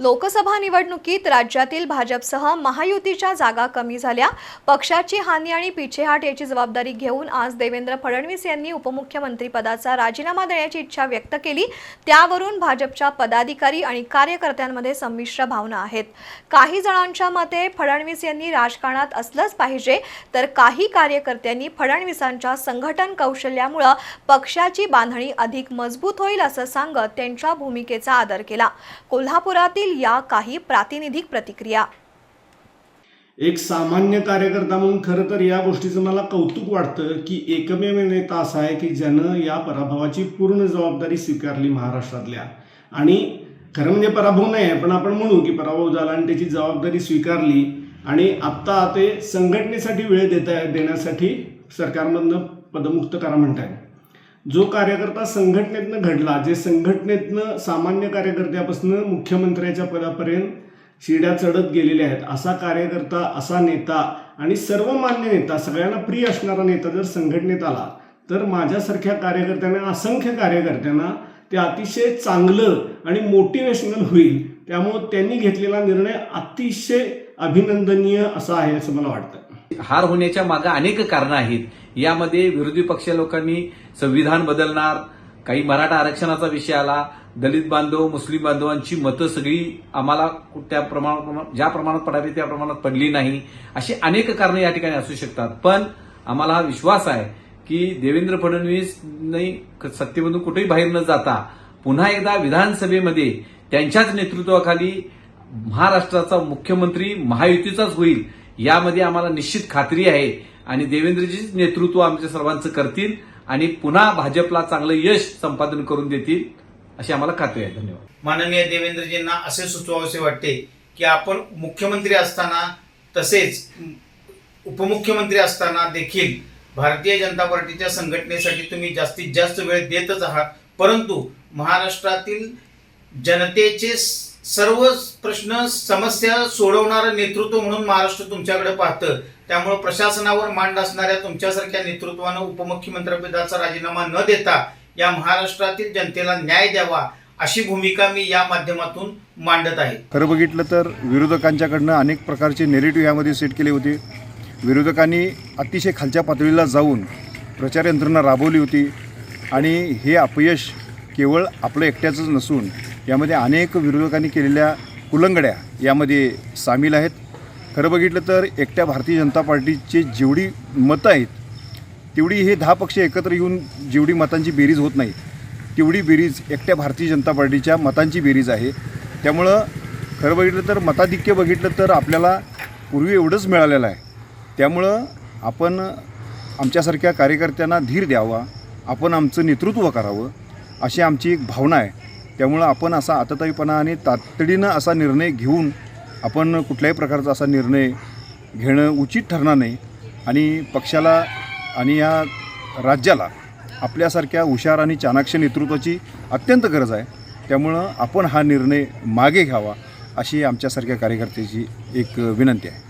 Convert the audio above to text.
लोकसभा निवडणुकीत राज्यातील भाजपसह महायुतीच्या जागा कमी झाल्या. पक्षाची हानी आणि पिछेहाट याची जबाबदारी घेऊन आज देवेंद्र फडणवीस यांनी उपमुख्यमंत्रीपदाचा राजीनामा देण्याची इच्छा व्यक्त केली. त्यावरून भाजपच्या पदाधिकारी आणि कार्यकर्त्यांमध्ये संमिश्र भावना आहेत. काही जणांच्या मते फडणवीस यांनी राजकारणात असलंच पाहिजे तर काही कार्यकर्त्यांनी फडणवीसांच्या संघटन कौशल्यामुळं पक्षाची बांधणी अधिक मजबूत होईल असं सांगत त्यांच्या भूमिकेचा आदर केला. कोल्हापुरातील या काही प्रातिनिधिक प्रतिक्रिया. एक सामान्य कार्यकर्ता म्हणून खरं तर या गोष्टीचं मला कौतुक वाटतं की एकमेव नेता असा आहे की ज्यानं या पराभवाची पूर्ण जबाबदारी स्वीकारली महाराष्ट्रातल्या. आणि खरं म्हणजे पराभव नाही आहे पण आपण म्हणू की पराभव झाला आणि त्याची जबाबदारी स्वीकारली आणि आत्ता ते संघटनेसाठी वेळ देता देण्यासाठी सरकारमधनं पदमुक्त करा म्हणताय जो कार्यकर्ता संघटनेतनं घडला जे संघटनेतनं सामान्य कार्यकर्त्यापासून मुख्यमंत्र्याच्या पदापर्यंत शिड्या चढत गेलेले आहेत असा कार्यकर्ता असा नेता आणि सर्वमान्य नेता सगळ्यांना प्रिय असणारा नेता जर संघटनेत आला तर माझ्यासारख्या कार्यकर्त्यांना असंख्य कार्यकर्त्यांना ते अतिशय चांगलं आणि मोटिवेशनल होईल. त्यामुळं त्यांनी घेतलेला निर्णय अतिशय अभिनंदनीय असा आहे असं मला वाटतं. हार होण्याच्या मागे अनेक कारणं आहेत. यामध्ये विरोधी पक्ष लोकांनी संविधान बदलणार काही मराठा आरक्षणाचा विषय आला दलित बांधव मुस्लिम बांधवांची मतं सगळी आम्हाला त्या प्रमाणात ज्या प्रमाणात पडावी त्या प्रमाणात पडली नाही अशी अनेक कारणं या ठिकाणी असू शकतात. पण आम्हाला हा विश्वास आहे की देवेंद्र फडणवीसनी सत्तेमधून कुठेही बाहेर न जाता पुन्हा एकदा विधानसभेमध्ये त्यांच्याच नेतृत्वाखाली महाराष्ट्राचा मुख्यमंत्री महायुतीचाच होईल यामध्ये आम्हाला निश्चित खात्री आहे. आणि देवेंद्रजीच नेतृत्व आमच्या सर्वांचं करतील आणि पुन्हा भाजपला चांगलं यश संपादन करून देतील अशी आम्हाला खात्री आहे. धन्यवाद. माननीय देवेंद्रजींना असे सुचवावेसे वाटते की आपण मुख्यमंत्री असताना तसेच उपमुख्यमंत्री असताना देखील भारतीय जनता पार्टीच्या संघटनेसाठी तुम्ही जास्तीत जास्त वेळ देतच आहात. परंतु महाराष्ट्रातील जनतेचे सर्व प्रश्न समस्या सोडवणारं नेतृत्व म्हणून महाराष्ट्र तुमच्याकडे पाहतं. त्यामुळे प्रशासनावर मांड असणाऱ्या तुमच्यासारख्या नेतृत्वानं उपमुख्यमंत्रीपदाचा राजीनामा न देता या महाराष्ट्रातील जनतेला न्याय द्यावा अशी भूमिका मी या माध्यमातून मांडत आहे. खरं बघितलं तर विरोधकांच्याकडनं अनेक प्रकारचे नेरेटिव्ह यामध्ये सेट केले होते. विरोधकांनी अतिशय खालच्या पातळीला जाऊन प्रचार यंत्रणा राबवली होती. आणि हे अपयश केवळ आपलं एकट्याचंच नसून यामध्ये अनेक विरोधकांनी केलेल्या कुलंगड्या यामध्ये सामील आहेत. खरं बघितलं तर एकट्या भारतीय जनता पार्टीचे जेवढी मतं आहेत तेवढी हे दहा पक्ष एकत्र येऊन जेवढी मतांची बेरीज होत नाही तेवढी बेरीज एकट्या भारतीय जनता पार्टीच्या मतांची बेरीज आहे. त्यामुळं खरं बघितलं तर मताधिक्य बघितलं तर आपल्याला पूर्वी एवढंच मिळालेलं आहे. त्यामुळं आपण आमच्यासारख्या कार्यकर्त्यांना धीर द्यावा आपण आमचं नेतृत्व करावं अशी आमची एक भावना आहे. त्यामुळं आपण असा आतताईपणा आणि तातडीनं असा निर्णय घेऊन आपण कुठल्याही प्रकारचा असा निर्णय घेणं उचित ठरणार नाही. आणि पक्षाला आणि या राज्याला आपल्यासारख्या हुशार आणि चाणाक्ष नेतृत्वाची अत्यंत गरज आहे. त्यामुळं आपण हा निर्णय मागे घ्यावा अशी आमच्यासारख्या कार्यकर्त्याची एक विनंती आहे.